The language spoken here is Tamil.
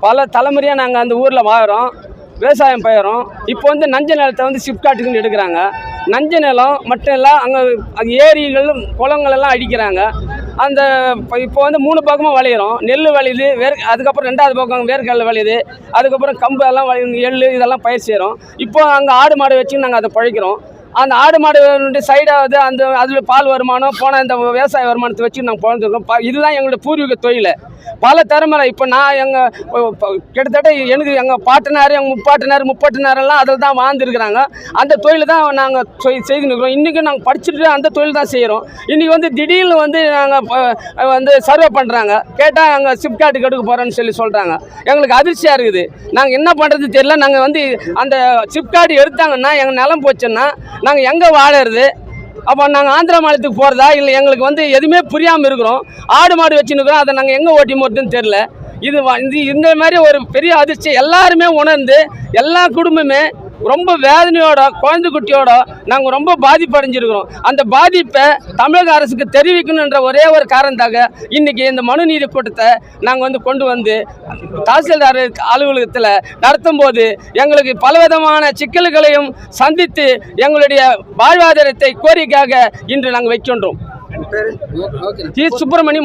பல தலைமுறையாக நாங்கள் அந்த ஊரில் வாழ்கிறோம் விவசாயம் பயிரும். இப்போ வந்து நஞ்ச நிலத்தை வந்து சிப்காட்டுக்குன்னு எடுக்கிறாங்க. நஞ்ச நிலம் மட்டும் இல்லை அங்கே அது ஏரிகளும் குளங்களெல்லாம் அடிக்கிறாங்க. அந்த இப்போ- இப்போ வந்து மூணு பக்கமும் விளையிறோம். நெல் விளையுது வேர் அதுக்கப்புறம் ரெண்டாவது பக்கம் வேர்க்கடலை விளையுது. அதுக்கப்புறம் கம்பு எல்லாம் எள் இதெல்லாம் பயிர் செய்கிறோம் இப்போ அங்கே ஆடு மாடு வச்சு நாங்கள் அதை பழைக்கிறோம். அந்த ஆடு மாடு சைடாவது அந்த அதில் பால் வருமானம் போன இந்த விவசாய வருமானத்தை வச்சு நாங்கள் பிறந்திருக்கோம் இதுதான் எங்களுடைய பூர்வீக தொழில். பல தலைமுறை இப்போ நான் எங்கள் கிட்டத்தட்ட எனக்கு எங்கள் பாட்டனார் எங்கள் முப்பாட்டனார் முப்பாட்டனாரெல்லாம் அதில் தான் வாழ்ந்துருக்குறாங்க. அந்த தொழில் தான் நாங்கள் செய்துன்னு இருக்கிறோம் இன்றைக்கும் நாங்கள் படிச்சுட்டு அந்த தொழில் தான் செய்கிறோம் இன்றைக்கி வந்து திடீர்னு வந்து நாங்கள் வந்து சர்வே பண்ணுறாங்க கேட்டால் அங்கே சிப்காட்டுக்கு எடுக்க போகிறோன்னு சொல்லி சொல்கிறாங்க எங்களுக்கு அதிர்ச்சியாக இருக்குது. நாங்கள் என்ன பண்ணுறது தெரியல. நாங்கள் வந்து அந்த சிப்காட்டு எடுத்தாங்கன்னா எங்கள் நிலம் போச்சுன்னா நாங்கள் எங்கே வாழறது? அப்போ நாங்கள் ஆந்திரா மாநிலத்துக்கு போகிறதா இல்லை எங்களுக்கு வந்து எதுவுமே புரியாமல் இருக்கிறோம். ஆடு மாடு வச்சுன்னுக்குறோம் அதை நாங்கள் எங்கே ஓட்டி போகிறதுன்னு தெரில இது வ- இது இந்த மாதிரி ஒரு பெரிய அதிர்ச்சி எல்லாருமே உணர்ந்து எல்லா குடும்பமே ரொம்ப வேதனையோட குழந்தை குட்டியோட நாங்கள் ரொம்ப பாதிப்படைஞ்சிருக்கிறோம். அந்த பாதிப்பை தமிழக அரசுக்கு தெரிவிக்கணுன்ற ஒரே ஒரு காரணத்தாக இன்னைக்கு இந்த மனு நீதி கூட்டத்தை நாங்கள் வந்து கொண்டு வந்து தாசில்தார் அலுவலகத்தில் நடத்தும் போது எங்களுக்கு பலவிதமான சிக்கல்களையும் சந்தித்து எங்களுடைய வாழ்வாதாரத்தை கோரிக்கையாக இன்று நாங்கள் வைக்கின்றோம். டி. சுப்பிரமணி